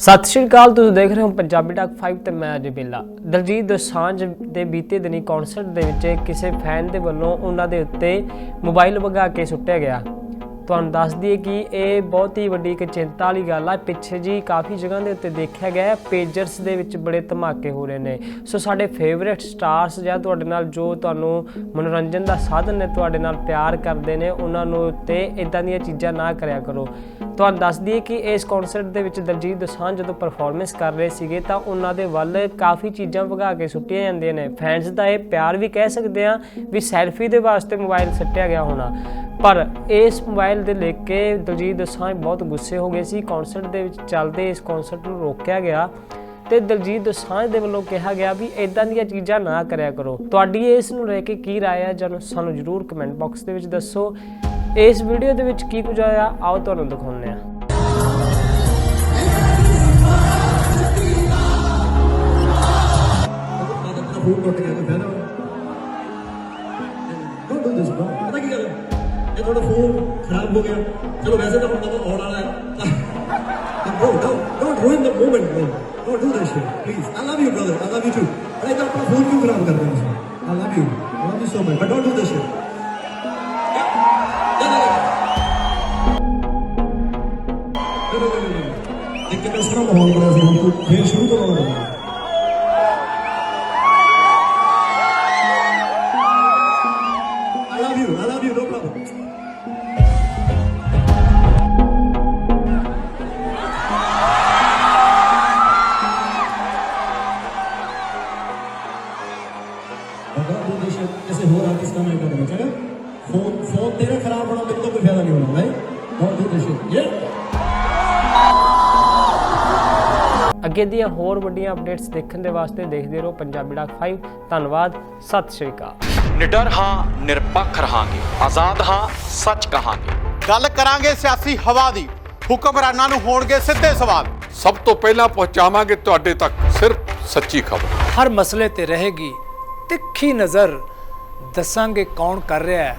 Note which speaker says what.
Speaker 1: ਸਤਿ ਸ਼੍ਰੀ ਅਕਾਲ, ਤੁਸੀਂ ਦੇਖ ਰਹੇ ਹੋ ਪੰਜਾਬੀ ਟਾਕ 5 ਤੇ ਮੈਂ ਅਜੇ ਬੇਲਾ। ਦਲਜੀਤ ਦੋਸਾਂਝ ਦੇ ਬੀਤੇ ਦਿਨੀ ਕਨਸਰਟ ਦੇ ਵਿੱਚ ਕਿਸੇ ਫੈਨ ਦੇ ਵੱਲੋਂ ਉਹਨਾਂ ਦੇ ਉੱਤੇ ਮੋਬਾਈਲ ਵਗਾ ਕੇ ਸੁੱਟਿਆ ਗਿਆ। ਤੁਹਾਨੂੰ ਦੱਸ ਦਈਏ ਕਿ ਇਹ ਬਹੁਤ ਹੀ ਵੱਡੀ ਇੱਕ ਚਿੰਤਾ ਵਾਲੀ ਗੱਲ ਆ। ਪਿੱਛੇ ਜੀ ਕਾਫੀ ਜਗ੍ਹਾ ਦੇ ਉੱਤੇ ਦੇਖਿਆ ਗਿਆ ਪੇਜਰਸ ਦੇ ਵਿੱਚ ਬੜੇ ਧਮਾਕੇ ਹੋ ਰਹੇ ਨੇ। ਸੋ ਸਾਡੇ ਫੇਵਰਿਟ ਸਟਾਰਸ ਜਾਂ ਤੁਹਾਡੇ ਨਾਲ ਜੋ ਤੁਹਾਨੂੰ ਮਨੋਰੰਜਨ ਦਾ ਸਾਧਨ ਨੇ, ਤੁਹਾਡੇ ਨਾਲ ਪਿਆਰ ਕਰਦੇ ਨੇ, ਉਹਨਾਂ ਨੂੰ ਉੱਤੇ ਇਦਾਂ ਦੀਆਂ ਚੀਜ਼ਾਂ ਨਾ ਕਰਿਆ ਕਰੋ। ਤੁਹਾਨੂੰ ਦੱਸ ਦਈਏ ਕਿ ਇਸ ਕਨਸਰਟ ਦੇ ਵਿੱਚ ਦਲਜੀਤ ਦੋਸਾਂਝ ਜਦੋਂ ਪਰਫਾਰਮੈਂਸ ਕਰ ਰਹੇ ਸੀਗੇ ਤਾਂ ਉਹਨਾਂ ਦੇ ਵੱਲ ਕਾਫੀ ਚੀਜ਼ਾਂ ਵਗਾ ਕੇ ਸੁੱਟੀਆਂ ਜਾਂਦੀਆਂ ਨੇ ਫੈਨਸ ਦਾ ਇਹ ਪਿਆਰ ਵੀ ਕਹਿ ਸਕਦੇ ਆ ਵੀ ਸੈਲਫੀ ਦੇ ਵਾਸਤੇ ਮੋਬਾਈਲ ਸੱਟਿਆ ਗਿਆ ਹੋਣਾ ਪਰ ਇਸ ਮੋਬਾਈਲ ਦੇ ਲੈ ਕੇ ਦਲਜੀਤ ਦੋਸਾਂਝ ਬਹੁਤ ਗੁੱਸੇ ਹੋ ਗਏ ਸੀ ਕਨਸਰਟ ਦੇ ਵਿੱਚ ਚੱਲਦੇ ਇਸ ਕਨਸਰਟ ਨੂੰ ਰੋਕਿਆ ਗਿਆ ਤੇ ਦਲਜੀਤ ਦੋਸਾਂਝ ਦੇ ਵੱਲੋਂ ਕਿਹਾ ਗਿਆ ਵੀ ਇਦਾਂ ਦੀਆਂ ਚੀਜ਼ਾਂ ਨਾ ਕਰਿਆ ਕਰੋ ਤੁਹਾਡੀ ਇਸ ਨੂੰ ਲੈ ਕੇ ਕੀ رائے ਹੈ ਜਨ ਸਾਨੂੰ ਜਰੂਰ ਕਮੈਂਟ ਬਾਕਸ ਦੇ ਵਿੱਚ ਦੱਸੋ ਇਸ ਵੀਡੀਓ ਦੇ ਵਿੱਚ ਕੀ ਕੁਝ ਆਇਆ, ਆਓ ਤੁਹਾਨੂੰ ਦਿਖਾਉਂਦੇ ਹਾਂ।
Speaker 2: ਮੈਂ ਤਾਂ ਆਪਣਾ ਫੋਨ ਟੁੱਟ ਗਿਆ ਤੇ ਫਾਇਦਾ ਡੋਂਟ ਡੂ ਦਿਸ ਬ੍ਰੋ ਪਤਾ ਕੀ ਗੱਲ ਹੈ ਇਹ ਤੁਹਾਡਾ ਫੋਨ ਖਰਾਬ ਹੋ ਗਿਆ ਚਲੋ ਵੈਸੇ ਤਾਂ ਹੁਣ ਤਾਂ ਆਉਣ ਵਾਲਾ ਹੈ bro don't don't ruin the moment bro don't do this shit please I love you brother I love you too ਪਰ ਇਹ ਤਾਂ ਆਪਣਾ ਫੋਨ ਕਿਉਂ ਖਰਾਬ ਕਰਦੇ ਹੋ I love you I love you so much but don't do this shit ਇੱਕ ਕਿਸ ਤਰ੍ਹਾਂ ਮਾਹੌਲ ਬਣਿਆ ਸੀ ਹੁਣ ਫੇਰ ਸ਼ੁਰੂ ਤੋਂ ਬਣਾਉਣਾ ਕਿਸੇ ਹੋਰ ਆਰਟਿਸਟ ਨਾਲ ਕਰਨਾ ਚਾਹੀਦਾ ਫੋਨ ਫੋਨ ਤੇਰਾ ਖਰਾਬ ਹੋਣਾ ਮੈਨੂੰ ਕੋਈ ਫਾਇਦਾ ਨਹੀਂ ਹੋਣਾ ਭਾਈ ਬਹੁਤ ਦੇਸ਼ ਯੇ
Speaker 1: ਅੱਗੇ ਦੀਆਂ ਹੋਰ ਵੱਡੀਆਂ ਅਪਡੇਟਸ ਦੇਖਣ ਦੇ ਵਾਸਤੇ ਦੇਖਦੇ ਰਹੋ ਪੰਜਾਬੀ ਡਾਕ 5 ਧੰਨਵਾਦ ਸਤਿ ਸ਼੍ਰੀ ਅਕਾਲ।
Speaker 3: ਨਿਡਰ ਹਾਂ ਨਿਰਪੱਖ ਰਹਾਂਗੇ। ਆਜ਼ਾਦ ਹਾਂ ਸੱਚ ਕਹਾਂਗੇ।
Speaker 4: ਗੱਲ ਕਰਾਂਗੇ ਸਿਆਸੀ ਹਵਾ ਦੀ। ਹੁਕਮਰਾਨਾਂ ਨੂੰ ਹੋਣਗੇ ਸਿੱਧੇ ਸਵਾਲ।
Speaker 5: ਸਭ ਤੋਂ ਪਹਿਲਾਂ ਪਹੁੰਚਾਵਾਂਗੇ ਤੁਹਾਡੇ ਤੱਕ ਸਿਰਫ ਸੱਚੀ ਖਬਰ।
Speaker 6: ਹਰ ਮਸਲੇ ਤੇ ਰਹੇਗੀ ਤਿੱਖੀ ਨਜ਼ਰ। ਦੱਸਾਂਗੇ ਕੌਣ ਕਰ ਰਿਹਾ ਹੈ।